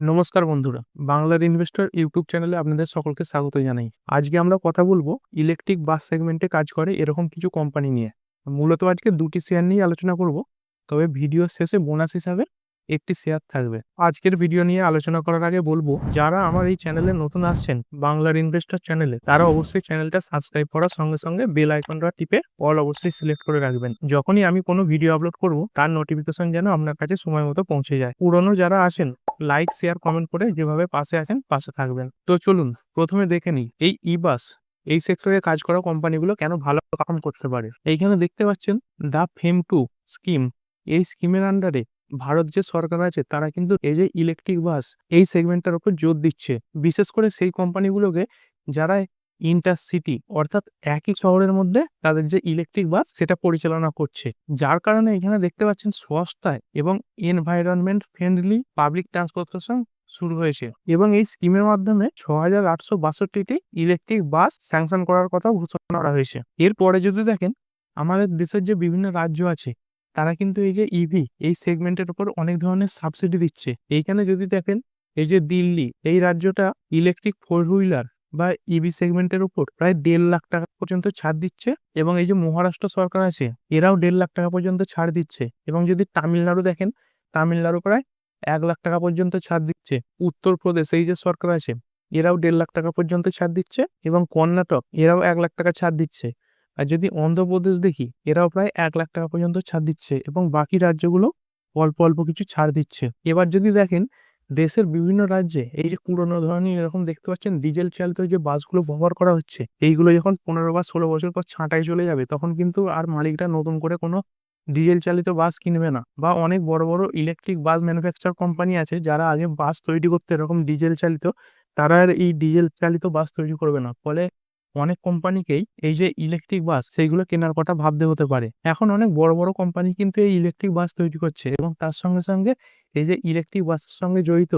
নমস্কার বন্ধুরা, বাংলার ইনভেস্টর ইউটিউব চ্যানেলে আপনাদের সকলকে স্বাগত জানাই। আজকে আমরা কথা বলব ইলেকট্রিক বাস সেগমেন্টে কাজ করে এরকম কিছু কোম্পানি নিয়ে। মূলত আজকে দুটি শেয়ার নিয়ে আলোচনা করব, তবে ভিডিও শেষে বোনাস হিসাবে একটি শেয়ার থাকবে। আজকের ভিডিও নিয়ে আলোচনা করার আগে বলব, যারা আমার এই চ্যানেলে নতুন আসছেন বাংলার ইনভেস্টর চ্যানেলে তারা অবশ্যই চ্যানেলটা সাবস্ক্রাইব করার সঙ্গে সঙ্গে বেল আইকনটা টিপে অল অবশ্যই সিলেক্ট করে রাখবেন। যখনই আমি কোনো ভিডিও আপলোড করব, তার নোটিফিকেশন যেন আপনার কাছে সময় মতো পৌঁছে যায়। পুরনো যারা আছেন লাইক শেয়ার কমেন্ট করে যেভাবে পাশে আছেন পাশে থাকবেন। তো চলুন, প্রথমে দেখে নিই, এই ই বাস এই সেক্টরে কাজ করা কোম্পানিগুলো কেন ভালো কাম করতে পারে? এইখানে দেখতে পাচ্ছেন দ্য ফেম টু স্কিম এই স্কিমের আন্ডারে ভারত যে সরকার আছে, তারা কিন্তু এই যে ইলেকট্রিক বাস এই সেগমেন্টটার উপর জোর দিচ্ছে। বিশেষ করে সেই কোম্পানিগুলোকে যারা ইন্টারসিটি অর্থাৎ একই শহরের মধ্যে তাদের যে ইলেকট্রিক বাস সেটা পরিচালনা করছে। যার কারণে এখানে দেখতে পাচ্ছেন সস্তায় এবং এনভায়রনমেন্ট ফ্রেন্ডলি পাবলিক ট্রান্সপোর্টেশন শুরু হয়েছে এবং এই স্কিমের মাধ্যমে ছ হাজার আটশো বাষট্টিটি ইলেকট্রিক বাস স্যাংশন করার কথা ঘোষণা করা হয়েছে। এরপরে যদি দেখেন, আমাদের দেশের যে বিভিন্ন রাজ্য আছে, তারা কিন্তু এই যে ইভি এই সেগমেন্টের উপর অনেক ধরনের সাবসিডি দিচ্ছে। এইখানে যদি দেখেন, এই যে দিল্লি, এই রাজ্যটা ইলেকট্রিক ফোর হুইলার বা ইভি সেগমেন্টের উপর প্রায় দেড় লাখ টাকা পর্যন্ত ছাড় দিচ্ছে এবং এই যে মহারাষ্ট্র সরকার আছে, এরাও দেড় লাখ টাকা পর্যন্ত ছাড় দিচ্ছে। এবং যদি তামিলনাড়ু দেখেন, তামিলনাড়ু প্রায় এক লাখ টাকা পর্যন্ত ছাড় দিচ্ছে। উত্তরপ্রদেশ, এই যে সরকার আছে, এরাও দেড় লাখ টাকা পর্যন্ত ছাড় দিচ্ছে এবং কর্ণাটক, এরাও এক লাখ টাকা ছাড় দিচ্ছে। আর যদি অন্ধ্রপ্রদেশ দেখি, এরাও প্রায় এক লাখ টাকা পর্যন্ত ছাড় দিচ্ছে এবং বাকি রাজ্যগুলো অল্প অল্প কিছু ছাড় দিচ্ছে। এবার যদি দেখেন দেশের বিভিন্ন রাজ্যে এই যে পুরোনো ধরনের এরকম দেখতে পাচ্ছেন ডিজেল চালিত যে বাসগুলো ব্যবহার করা হচ্ছে, এইগুলো যখন পনেরো বা ষোলো বছর পর ছাঁটাই চলে যাবে, তখন কিন্তু আর মালিকরা নতুন করে কোনো ডিজেল চালিত বাস কিনবে না। বা অনেক বড় বড় ইলেকট্রিক বাস ম্যানুফ্যাকচার কোম্পানি আছে যারা আগে বাস তৈরি করতে এরকম ডিজেল চালিত, তারা আর এই ডিজেল চালিত বাস তৈরি করবে না। ফলে অনেক কোম্পানিকেই এই যে ইলেকট্রিক বাস সেইগুলো কেনার কথা ভাবতে হতে পারে। এখন অনেক বড় বড় কোম্পানি কিন্তু এই ইলেকট্রিক বাস তৈরি করছে এবং তার সঙ্গে সঙ্গে এই যে ইলেকট্রিক বাসের সঙ্গে জড়িত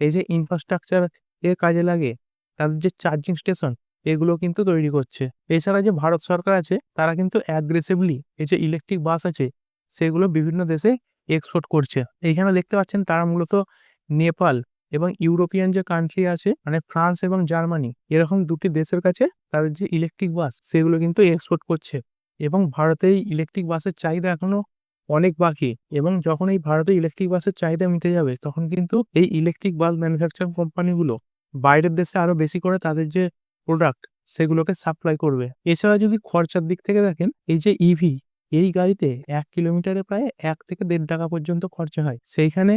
এই যে ইনফ্রাস্ট্রাকচার এর কাজে লাগে, তাদের যে চার্জিং স্টেশন এগুলো কিন্তু তৈরি করছে। এছাড়া যে ভারত সরকার আছে, তারা কিন্তু অ্যাগ্রেসিভলি এই যে ইলেকট্রিক বাস আছে, সেগুলো বিভিন্ন দেশে এক্সপোর্ট করছে। এইখানে দেখতে পাচ্ছেন তারা মূলত নেপাল এবং ইউরোপিয়ান যে কান্ট্রি আছে মানে ফ্রান্স এবং জার্মানি, এরকম দুটি দেশের কাছে তাদের যে ইলেকট্রিক বাস সেগুলো কিন্তু এক্সপোর্ট করছে। এবং ভারতে ইলেকট্রিক বাসের চাহিদা এখনও অনেক বাকি। এবং যখন এই ভারতে ইলেকট্রিক বাসের চাহিদা মিটে যাবে, তখন কিন্তু এই ইলেকট্রিক বাস ম্যানুফ্যাকচার কোম্পানিগুলো বাইরের দেশে আরও বেশি করে তাদের যে প্রোডাক্ট সেগুলোকে সাপ্লাই করবে। এছাড়া যদি খরচার দিক থেকে দেখেন, এই যে ইভি এই গাড়িতে এক কিলোমিটারে প্রায় এক থেকে দেড় টাকা পর্যন্ত খরচা হয়। সেইখানে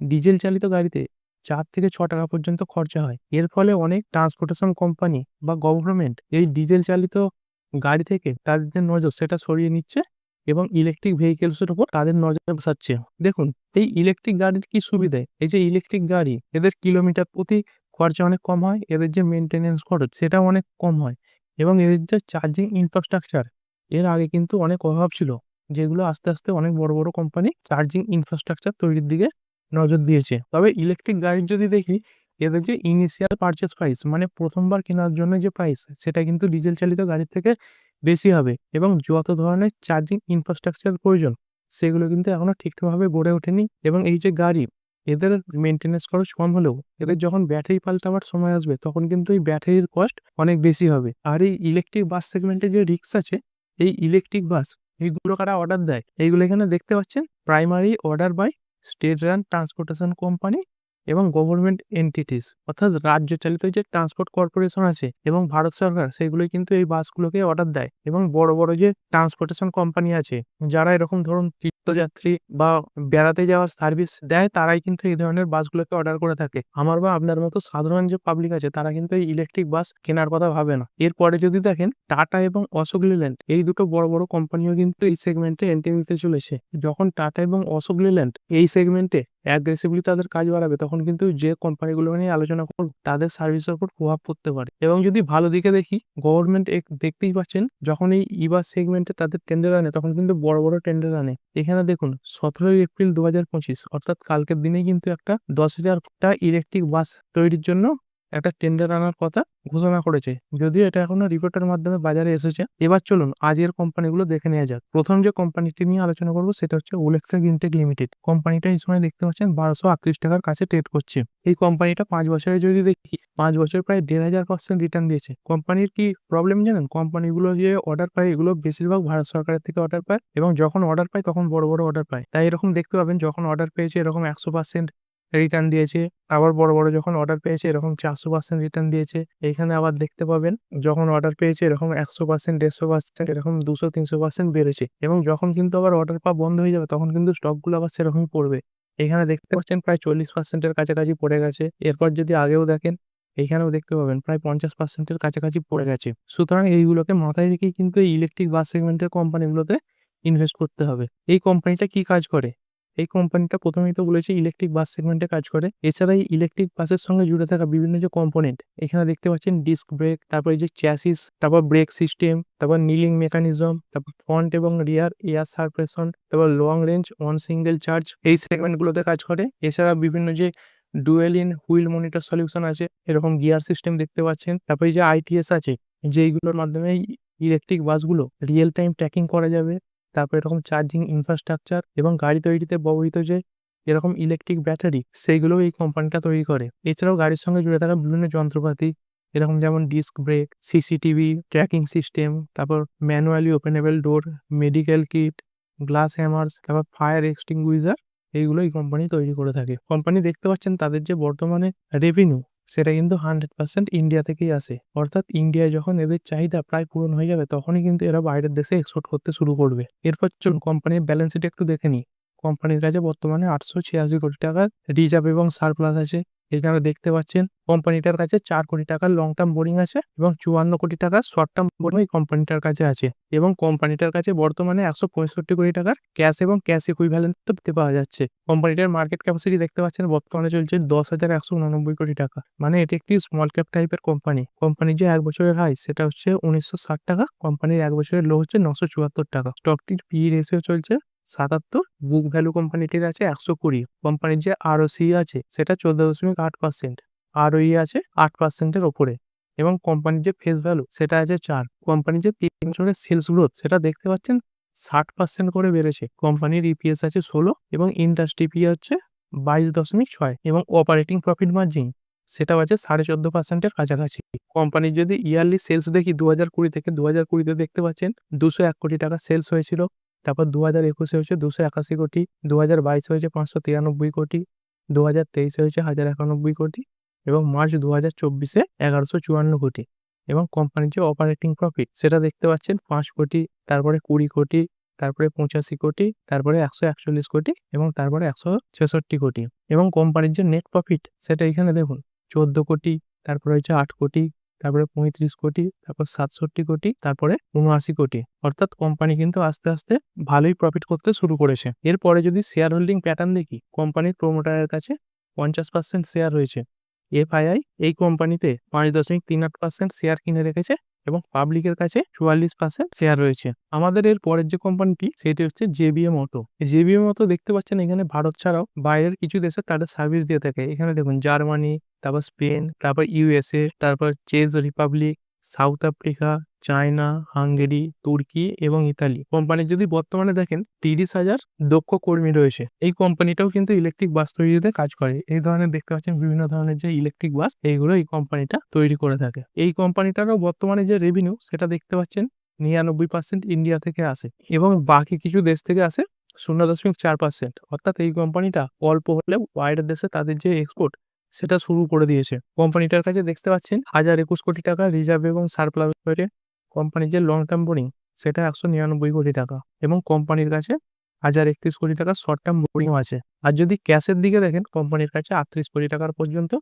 ডিজেল চালিত গাড়িতে চার থেকে ছ টাকা পর্যন্ত খরচা হয়। এর ফলে অনেক ট্রান্সপোর্টেশন কোম্পানি বা গভর্নমেন্ট এই ডিজেল চালিত গাড়ি থেকে তাদের যে নজর সেটা সরিয়ে নিচ্ছে এবং ইলেকট্রিক ভেহিকেলসের উপর তাদের নজর বসাচ্ছে। দেখুন, এই ইলেকট্রিক গাড়ির কি সুবিধে? এই যে ইলেকট্রিক গাড়ি, এদের কিলোমিটার প্রতি খরচা অনেক কম হয়, এদের যে মেনটেনেন্স খরচ সেটাও অনেক কম হয় এবং এদের যে চার্জিং ইনফ্রাস্ট্রাকচার এর আগে কিন্তু অনেক অভাব ছিল, যেগুলো আস্তে আস্তে অনেক বড় বড় কোম্পানি চার্জিং ইনফ্রাস্ট্রাকচার তৈরির দিকে নজর দিয়েছে। তবে ইলেকট্রিক গাড়ির যদি দেখি, এদের যে ইনিশিয়াল পারচেস প্রাইস মানে প্রথমবার কেনার জন্য যে প্রাইস সেটা কিন্তু ডিজেল চালিত গাড়ির থেকে বেশি হবে এবং যত ধরনের চার্জিং ইনফ্রাস্ট্রাকচার প্রয়োজন, সেগুলো কিন্তু এখনও ঠিকঠাকভাবে গড়ে ওঠেনি এবং এই যে গাড়ি, এদের মেনটেনেন্স খরচ কম হলেও, এদের যখন ব্যাটারি পাল্টাবার সময় আসবে, তখন কিন্তু এই ব্যাটারির কস্ট অনেক বেশি হবে। আর এই ইলেকট্রিক বাস সেগমেন্টে যে রিক্স আছে, এই ইলেকট্রিক বাস এইগুলো কারা অর্ডার দেয়, এইগুলো এখানে দেখতে পাচ্ছেন? Primary order by state run transportation company এবং গভর্নমেন্ট এন্টিটিস অর্থাৎ রাজ্য চালিত যে ট্রান্সপোর্ট কর্পোরেশন আছে এবং ভারত সরকার সেগুলো কিন্তু এই বাসগুলোকে অর্ডার দেয় এবং বড় বড় যে ট্রান্সপোর্টেশন কোম্পানি আছে, যারা এরকম ধরুন তীর্থযাত্রী বা বেড়াতে যাওয়ার সার্ভিস দেয়, তারাই কিন্তু এই ধরনের বাসগুলোকে অর্ডার করে থাকে। আমার বা আপনার মতো সাধারণ যে পাবলিক আছে, তারা কিন্তু এই ইলেকট্রিক বাস কেনার কথা ভাবে না। এরপরে যদি দেখেন টাটা এবং অশোক লিল্যান্ড এই দুটো বড় বড় কোম্পানিও কিন্তু এই সেগমেন্টে এন্ট্রি নিতে চলেছে। যখন টাটা এবং অশোক লিল্যান্ড এই সেগমেন্টে অ্যাগ্রেসিভলি তাদের কাজ বাড়াবে, তখন কিন্তু যে কোম্পানিগুলো নিয়ে আলোচনা করব, তাদের সার্ভিসের উপর প্রভাব পড়তে পারে। এবং যদি ভালো দিকে দেখি গভর্নমেন্ট দেখতেই পাচ্ছেন, যখন এই ইবাস সেগমেন্টে তাদের টেন্ডার আনে, তখন কিন্তু বড় বড় টেন্ডার আনে। এখানে দেখুন, সতেরোই এপ্রিল দু হাজার পঁচিশ, অর্থাৎ কালকের দিনে কিন্তু একটা দশ হাজারটা ইলেকট্রিক বাস তৈরির জন্য একটা টেন্ডার আনার কথা ঘোষণা করেছে। যদিও এটা এখনও রিপোর্টের মাধ্যমে বাজারে এসেছে। এবার চলুন আজের কোম্পানিগুলো দেখে নেওয়া যাক। প্রথম যে কোম্পানিটি নিয়ে আলোচনা করব সেটা হচ্ছে ওলেক্সা গিনটেক লিমিটেড কোম্পানিটা এই সময় দেখতে পাচ্ছেন বারোশো আটত্রিশ টাকার কাছে ট্রেড করছে। এই কোম্পানিটা পাঁচ বছরে যদি দেখি, পাঁচ বছর প্রায় দেড় হাজার পার্সেন্ট রিটার্ন দিয়েছে। কোম্পানির কি প্রবলেম জানেন? কোম্পানিগুলো যে অর্ডার পায়, এগুলো বেশিরভাগ ভারত সরকারের থেকে অর্ডার পায় এবং যখন অর্ডার পায়, তখন বড় বড় অর্ডার পায়। তাই এরকম দেখতে পাবেন, যখন অর্ডার পেয়েছে এরকম একশো পার্সেন্ট রিটার্ন দিয়েছে। আবার বড় বড় যখন অর্ডার পেয়েছে, এরকম চারশো পার্সেন্ট রিটার্ন দিয়েছে। এখানে আবার দেখতে পাবেন, যখন অর্ডার পেয়েছে, এরকম একশো পার্সেন্ট দেড়শো পার্সেন্ট এরকম দুশো, তিনশো পার্সেন্ট বেড়েছে। এবং যখন কিন্তু আবার অর্ডার পাওয়া বন্ধ হয়ে যাবে, তখন কিন্তু স্টকগুলো আবার সেরকমই পড়বে। এখানে দেখতে পাচ্ছেন, প্রায় চল্লিশ পার্সেন্টের কাছাকাছি পড়ে গেছে। এরপর যদি আগেও দেখেন এইখানেও দেখতে পাবেন, প্রায় পঞ্চাশ পার্সেন্টের কাছাকাছি পড়ে গেছে। সুতরাং এইগুলোকে মাথায় রেখেই কিন্তু এই ইলেকট্রিক বাস সেগমেন্টের কোম্পানিগুলোতে ইনভেস্ট করতে হবে। এই কোম্পানিটা কি কাজ করে? এই কোম্পানিটা প্রথমেই তো বলেছি ইলেকট্রিক বাস সেগমেন্টে কাজ করে। এছাড়া এই ইলেকট্রিক বাসের সঙ্গে জুড়ে থাকা বিভিন্ন যে কম্পোনেন্ট এখানে দেখতে পাচ্ছেন ডিস্ক ব্রেক তারপরে যে চ্যাসিস তারপর ব্রেক সিস্টেম তারপর নিলিং মেকানিজম তারপর ফ্রন্ট এবং রিয়ার এয়ার সারপ্রেশন তারপর long range one single charge এই সেগমেন্টগুলোতে কাজ করে। এছাড়া বিভিন্ন যে dual in wheel monitor solution আছে, এরকম গিয়ার সিস্টেম দেখতে পাচ্ছেন। তারপরে যে আইটিএস আছে, যেইগুলোর মাধ্যমে ইলেকট্রিক বাসগুলো রিয়েল টাইম ট্র্যাকিং করা যাবে। তারপর এরকম চার্জিং ইনফ্রাস্ট্রাকচার এবং গাড়ি তৈরিতে ব্যবহৃত যে এরকম ইলেকট্রিক ব্যাটারি সেইগুলো এই কোম্পানিটা তৈরি করে। এছাড়াও গাড়ির সঙ্গে জুড়ে থাকা বিভিন্ন যন্ত্রপাতি, এরকম যেমন disc brake CCTV tracking system তারপর manually openable door medical kit glass hammers তারপর ফায়ার এক্সটিংগুইজার এইগুলো এই কোম্পানি তৈরি করে থাকে। কোম্পানি দেখতে পাচ্ছেন তাদের যে বর্তমানে রেভিনিউ সেটা কিন্তু হান্ড্রেড পার্সেন্ট ইন্ডিয়া থেকেই আসে। অর্থাৎ ইন্ডিয়ায় যখন এদের চাহিদা প্রায় পূরণ হয়ে যাবে, তখনই কিন্তু এরা বাইরের দেশে এক্সপোর্ট করতে শুরু করবে। এরপর চলুন কোম্পানির ব্যালেন্স শিট একটু দেখে নিই। কোম্পানির কাছে বর্তমানে আটশো ছিয়াশি কোটি টাকার রিজার্ভ এবং সারপ্লাস আছে। এখানে দেখতে পাচ্ছেন, কোম্পানিটার কাছে চার কোটি টাকার লং টার্ম বোরিং আছে এবং চুয়ান্ন কোটি টাকার শর্ট টার্ম বোরিং এই কোম্পানিটার কাছে আছে এবং কোম্পানিটার কাছে বর্তমানে একশো পঁয়ষট্টি কোটি টাকার ক্যাশ এবং ক্যাশ ইকুইভ্যালেন্ট দিতে পাওয়া যাচ্ছে। কোম্পানিটার মার্কেট ক্যাপাসিটি দেখতে পাচ্ছেন, বর্তমানে চলছে দশ হাজার একশো উনানব্বই কোটি টাকা। মানে এটি একটি স্মল ক্যাপ টাইপের কোম্পানি কোম্পানির যে এক বছরের হাই সেটা হচ্ছে উনিশশো ষাট টাকা। কোম্পানির এক বছরের লো হচ্ছে নশো চুয়াত্তর টাকা। স্টকটির পি রেশিও চলছে সাতাত্তর বুক ভ্যালু কোম্পানিটির আছে একশো কুড়ি কোম্পানির যে আরওসি আছে সেটা চোদ্দ দশমিক আট পার্সেন্ট আরওই আছে আট পার্সেন্টের ওপরে এবং কোম্পানির যে ফেস ভ্যালু সেটা আছে চার কোম্পানির যে তিন বছরের সেলস গ্রোথ সেটা দেখতে পাচ্ছেন ষাট পার্সেন্ট করে বেড়েছে কোম্পানির ইপিএস আছে ষোলো এবং ইন্ডাস্ট্রি পি হচ্ছে বাইশ দশমিক ছয় এবং অপারেটিং প্রফিট মার্জিন সেটাও আছে সাড়ে চোদ্দ পার্সেন্টের কাছাকাছি। কোম্পানির যদি ইয়ারলি সেলস দেখি দু হাজার কুড়ি থেকে দু হাজার কুড়িতে দেখতে পাচ্ছেন, দুশো এক কোটি টাকা সেলস হয়েছিল তারপর দু হাজার একুশে হয়েছে দুশো একাশি কোটি দু হাজার বাইশে হয়েছে পাঁচশো তিরানব্বই কোটি দু হাজার তেইশে হয়েছে হাজার একানব্বই কোটি এবং মার্চ দু হাজার চব্বিশে এগারোশো চুয়ান্ন কোটি এবং কোম্পানির যে অপারেটিং প্রফিট সেটা দেখতে পাচ্ছেন পাঁচ কোটি, তারপরে কুড়ি কোটি, তারপরে পঁচাশি কোটি, তারপরে একশো একচল্লিশ কোটি এবং তারপরে একশো ছেষট্টি কোটি এবং কোম্পানির যে নেট প্রফিট সেটা এখানে দেখুন, চোদ্দ কোটি, তারপরে হচ্ছে আট কোটি তারপরে পঁয়ত্রিশ কোটি, তারপর সাতষট্টি কোটি, তারপরে উনআশি কোটি। অর্থাৎ কোম্পানি কিন্তু আস্তে আস্তে ভালোই প্রফিট করতে শুরু করেছে। এরপরে যদি শেয়ার হোল্ডিং প্যাটার্ন দেখি কোম্পানির প্রোমোটারের কাছে পঞ্চাশ পার্সেন্ট শেয়ার রয়েছে। এফআইআই এই কোম্পানিতে পাঁচ দশমিক তিন আট পার্সেন্ট শেয়ার কিনে রেখেছে। এবং পাবলিকের কাছে চুয়াল্লিশ পার্সেন্ট শেয়ার রয়েছে। আমাদের এর পরের যে কোম্পানিটি সেটি হচ্ছে জেবিএম অটো জেবিএম অটো দেখতে পাচ্ছেন, এখানে ভারত ছাড়াও বাইরের কিছু দেশে তাদের সার্ভিস দিয়ে থাকে। এখানে দেখুন জার্মানি তারপর স্পেন তারপর ইউএসএ তারপর Czech republic South Africa China, Hungary, তুর্কি এবং ইতালি। কোম্পানি যদি বর্তমানে দেখেন, তিরিশ হাজার দক্ষ কর্মী রয়েছে। এই কোম্পানিটাও কিন্তু ইলেকট্রিক বাস তৈরিতে কাজ করে। এই ধরনের দেখতে পাচ্ছেন বিভিন্ন ধরনের যে ইলেকট্রিক বাস এইগুলো এই কোম্পানিটা তৈরি করে থাকে। এই কোম্পানিটারও বর্তমানে যে রেভিনিউ সেটা দেখতে পাচ্ছেন নিরানব্বই পার্সেন্ট ইন্ডিয়া থেকে আসে এবং বাকি কিছু দেশ থেকে আসে শূন্য দশমিক চার পার্সেন্ট অর্থাৎ এই কোম্পানিটা অল্প হলেও বাইরের দেশে তাদের যে এক্সপোর্ট সেটা শুরু করে দিয়েছে। কোম্পানিটার কাছে দেখতে পাচ্ছেন হাজার একুশ কোটি টাকা রিজার্ভ এবং সারপ্লাস কোম্পানির যে লং টার্ম বোরিং সেটা একশো নিরানব্বই কোটি টাকা এবং কোম্পানির কাছে হাজার একত্রিশ কোটি টাকার শর্ট টার্ম বোরিংও আছে। আর যদি ক্যাশের দিকে দেখেন কোম্পানির কাছে আটত্রিশ কোটি টাকার পর্যন্ত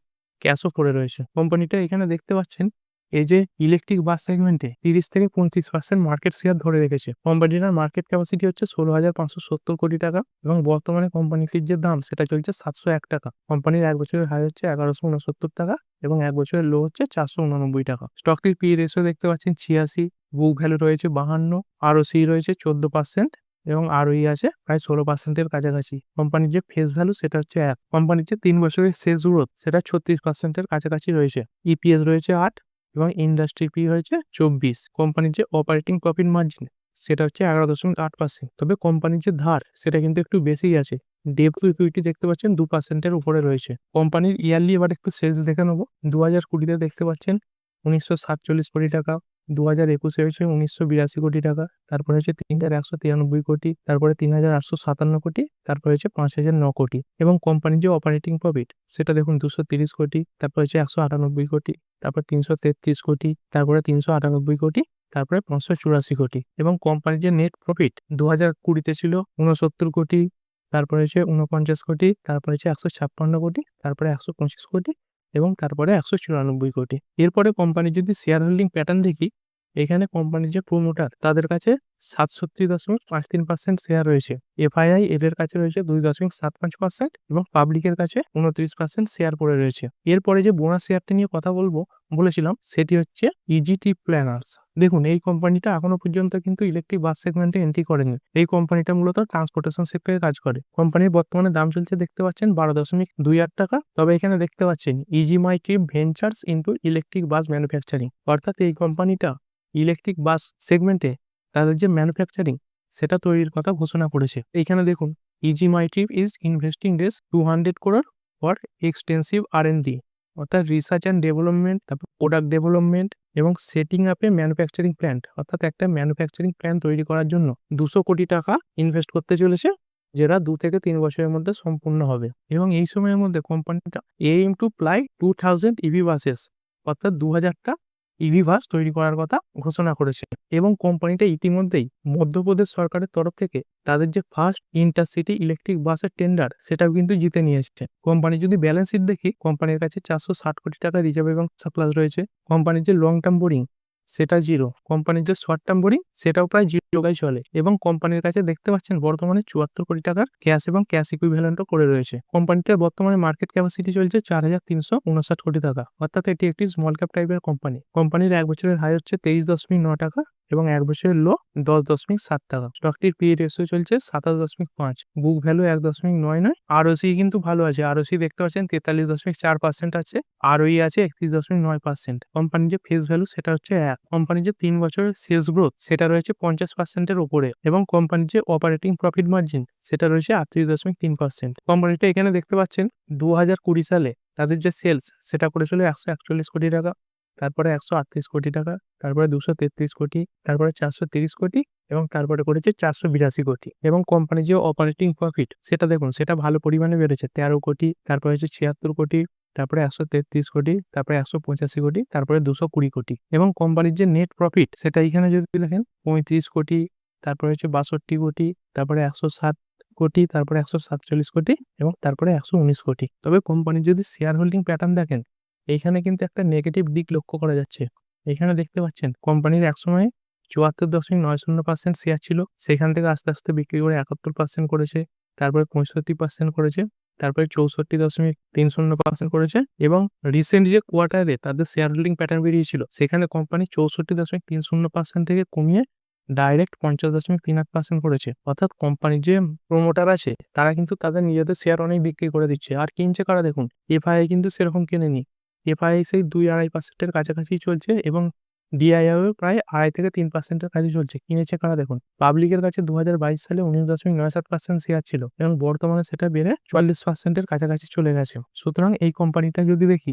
ক্যাশও পড়ে রয়েছে। কোম্পানিটা এখানে দেখতে পাচ্ছেন এই যে ইলেকট্রিক বাস সেগমেন্টে তিরিশ থেকে পঁয়ত্রিশ পার্সেন্ট মার্কেট শেয়ার ধরে রেখেছে। কোম্পানিটার মার্কেট ক্যাপাসিটি হচ্ছে ষোলো হাজার পাঁচশো সত্তর কোটি টাকা এবং বর্তমানে কোম্পানিটির যে দাম সেটা চলছে সাতশো এক টাকা। কোম্পানির এক বছরের হাই হচ্ছে এগারোশো উনসত্তর টাকা এবং এক বছরের লো হচ্ছে চারশো উননব্বই টাকা। স্টকটির পি রেশিও দেখতে পাচ্ছেন ছিয়াশি বুক ভ্যালু রয়েছে বাহান্ন আরও সি রয়েছে চোদ্দ পার্সেন্ট এবং আরওই আছে প্রায় ষোলো পার্সেন্টের কাছাকাছি। কোম্পানির যে ফেস ভ্যালু সেটা হচ্ছে এক। কোম্পানির যে তিন বছরের শেষ গ্রোথ সেটা ছত্রিশ পার্সেন্টের কাছাকাছি রয়েছে। ইপিএস রয়েছে আট এবং ইন্ডাস্ট্রি পি হয়েছে চব্বিশ। কোম্পানির যে অপারেটিং প্রফিট মার্জিন সেটা হচ্ছে এগারো দশমিক আট পার্সেন্ট তবে কোম্পানির যে ধার, সেটা কিন্তু একটু বেশিই আছে। ডেপ টু ইকুইটি দেখতে পাচ্ছেন দু পার্সেন্টের উপরে রয়েছে। কোম্পানির ইয়ারলি এবার একটু সেলস দেখে নেব। দু হাজার কুড়িতে দেখতে পাচ্ছেন উনিশশো সাতচল্লিশ কোটি টাকা, দু হাজার একুশে হয়েছে উনিশশো বিরাশি কোটি টাকা, তারপরে হচ্ছে তিন হাজার একশো তিরানব্বই কোটি, তারপরে তিন হাজার আটশো সাতান্ন কোটি, তারপরে হচ্ছে পাঁচ হাজার ন কোটি। এবং কোম্পানির যে অপারেটিং প্রফিট সেটা দেখুন দুশো তিরিশ কোটি, তারপরে হচ্ছে একশো আটানব্বই কোটি। তারপর তিনশো তেত্রিশ কোটি, তারপরে তিনশো আটানব্বই কোটি, তারপরে পাঁচশো চুরাশি কোটি এবং কোম্পানির যে নেট প্রফিট দু হাজার কুড়িতে ছিল উনসত্তর কোটি, তারপরে হচ্ছে উনপঞ্চাশ কোটি, তারপরে হচ্ছে একশো ছাপ্পান্ন কোটি, তারপরে একশো পঁচিশ কোটি এবং তারপরে একশো চুরানব্বই কোটি। এরপরে কোম্পানির যদি শেয়ার হোল্ডিং প্যাটার্ন দেখি এখানে কোম্পানির যে প্রোমোটার তাদের কাছে সাতষট্টি দশমিক পাঁচ তিন পার্সেন্ট শেয়ার রয়েছে। এফআইআই এদের কাছে রয়েছে দুই দশমিক সাত পাঁচ পার্সেন্ট এবং পাবলিকের কাছে উনত্রিশ পার্সেন্ট শেয়ার পড়ে রয়েছে। এরপরে যে বোনাস শেয়ারটা নিয়ে কথা বলব, বলেছিলাম, সেটি হচ্ছে ইজিটি প্ল্যানার্স দেখুন, এই কোম্পানিটা এখনও পর্যন্ত কিন্তু ইলেকট্রিক বাস সেগমেন্টে এন্ট্রি করেনি। এই কোম্পানিটা মূলত ট্রান্সপোর্টেশন সেক্টরে কাজ করে। কোম্পানির বর্তমানে দাম চলছে দেখতে পাচ্ছেন বারো দশমিক দুই আট টাকা। তবে এখানে দেখতে পাচ্ছেন ease my ventures into electric bus manufacturing অর্থাৎ এই কোম্পানিটা ইলেকট্রিক বাস সেগমেন্টে তাদের যে ম্যানুফ্যাকচারিং সেটা তৈরির কথা ঘোষণা করেছে। এইখানে দেখুন ease my trip is investing race two hundred crore for extensive R n D অর্থাৎ রিসার্চ অ্যান্ড ডেভেলপমেন্ট তারপর প্রোডাক্ট ডেভেলপমেন্ট এবং সেটিং আপে ম্যানুফ্যাকচারিং প্ল্যান্ট অর্থাৎ একটা ম্যানুফ্যাকচারিং প্ল্যান্ট তৈরি করার জন্য দুশো কোটি টাকা ইনভেস্ট করতে চলেছে, যেটা দু থেকে তিন বছরের মধ্যে সম্পূর্ণ হবে। এবং এই সময়ের মধ্যে কোম্পানিটা aim to ply two thousand EV buses অর্থাৎ দু হাজারটা ইভি বাস তৈরি করার কথা ঘোষণা করেছে এবং কোম্পানিটা ইতিমধ্যেই মধ্যপ্রদেশ সরকারের তরফ থেকে তাদের যে ফার্স্ট ইন্টারসিটি ইলেকট্রিক বাসের টেন্ডার সেটাও কিন্তু জিতে নিয়ে এসছে কোম্পানি যদি ব্যালেন্স শিট দেখি, কোম্পানির কাছে চারশো ষাট কোটি টাকা রিজার্ভ এবং সাপ্লাস রয়েছে। কোম্পানির যে লং টার্ম বোরিং সেটা জিরো কোম্পানির যে শর্ট টার্ম বোরিং সেটাও প্রায় জিরো গায়ে চলে। এবং কোম্পানির কাছে দেখতে পাচ্ছেন, বর্তমানে চুয়াত্তর কোটি টাকার ক্যাশ এবং ক্যাশ ইকুইভ্যালেন্টও করে রয়েছে। কোম্পানিটার বর্তমানে মার্কেট ক্যাপাসিটি চলছে চার হাজার তিনশো উনষাট কোটি টাকা। অর্থাৎ এটি একটি স্মল ক্যাপ টাইপের কোম্পানি কোম্পানির এক বছরের হাই হচ্ছে তেইশ দশমিক ন টাকা। এবং এক বছরের লো দশ দশমিক সাত টাকা। স্টকটির পি রেশিও চলছে সাতাশ দশমিক পাঁচ। বুক ভ্যালু এক দশমিক নয় নয়। আরওসি কিন্তু ভালো আছে। আরওসি দেখতে পাচ্ছেন তেতাল্লিশ দশমিক চার পার্সেন্ট আছে। আরওই আছে একত্রিশ দশমিক নয় পার্সেন্ট কোম্পানির যে ফেস ভ্যালু সেটা হচ্ছে এক। কোম্পানির যে তিন বছরের সেলস গ্রোথ সেটা রয়েছে পঞ্চাশ পার্সেন্টের উপরে এবং কোম্পানির যে অপারেটিং প্রফিট মার্জিন সেটা রয়েছে আটত্রিশ দশমিক তিন পার্সেন্ট কোম্পানিটা এখানে দেখতে পাচ্ছেন দু হাজার কুড়ি সালে তাদের যে সেলস সেটা করেছিল একশো একচল্লিশ কোটি টাকা। তারপরে একশো আটত্রিশ কোটি টাকা, তারপরে দুশো তেত্রিশ কোটি, তারপরে চারশো তিরিশ কোটি এবং তারপরে করেছে চারশো বিরাশি কোটি এবং কোম্পানির যে অপারেটিং প্রফিট সেটা দেখুন, সেটা ভালো পরিমাণে বেড়েছে, তেরো কোটি, তারপরে হচ্ছে ছিয়াত্তর কোটি, তারপরে একশো তেত্রিশ কোটি, তারপরে একশো পঁচাশি কোটি, তারপরে দুশো কুড়ি কোটি এবং কোম্পানির যে নেট প্রফিট সেটা এখানে যদি দেখেন, পঁয়ত্রিশ কোটি, তারপরে হচ্ছে বাষট্টি কোটি, তারপরে একশো সাত কোটি, তারপরে একশো সাতচল্লিশ কোটি এবং তারপরে একশো উনিশ কোটি। তবে কোম্পানির যদি শেয়ার হোল্ডিং প্যাটার্ন দেখেন এইখানে কিন্তু একটা নেগেটিভ দিক লক্ষ্য করা যাচ্ছে। এখানে দেখতে পাচ্ছেন কোম্পানির একসময় চুয়াত্তর দশমিক নয় শূন্য পার্সেন্ট শেয়ার ছিল। সেখান থেকে আস্তে আস্তে বিক্রি করে একাত্তর পার্সেন্ট করেছে, তারপরে পঁয়ষট্টি পার্সেন্ট করেছে, তারপরে চৌষট্টি দশমিক তিন শূন্য পার্সেন্ট করেছে এবং রিসেন্ট যে কোয়ার্টারে তাদের শেয়ার হোল্ডিং প্যাটার্ন বেরিয়েছিল, সেখানে কোম্পানি চৌষট্টি দশমিক তিন শূন্য পার্সেন্ট থেকে কমিয়ে ডাইরেক্ট পঞ্চাশ দশমিক তিন আট পার্সেন্ট করেছে। অর্থাৎ কোম্পানির যে প্রোমোটার আছে, তারা কিন্তু তাদের নিজেদের শেয়ার অনেক বিক্রি করে দিচ্ছে। আর কিনছে কারা দেখুন এফআইআই কিন্তু সেরকম কেনেনি। এফআইআই সেই দুই আড়াই পার্সেন্টের কাছাকাছি চলছে এবং ডিআইআইও প্রায় আড়াই থেকে তিন পার্সেন্টের কাছে চলছে। কিনেছে কারা দেখুন? পাবলিকের কাছে দু হাজার বাইশ সালে উনিশ দশমিক নয় সাত পার্সেন্ট শেয়ার ছিল এবং বর্তমানে সেটা বেড়ে চুয়াল্লিশ পার্সেন্টের কাছাকাছি চলে গেছে। সুতরাং এই কোম্পানিটা যদি দেখি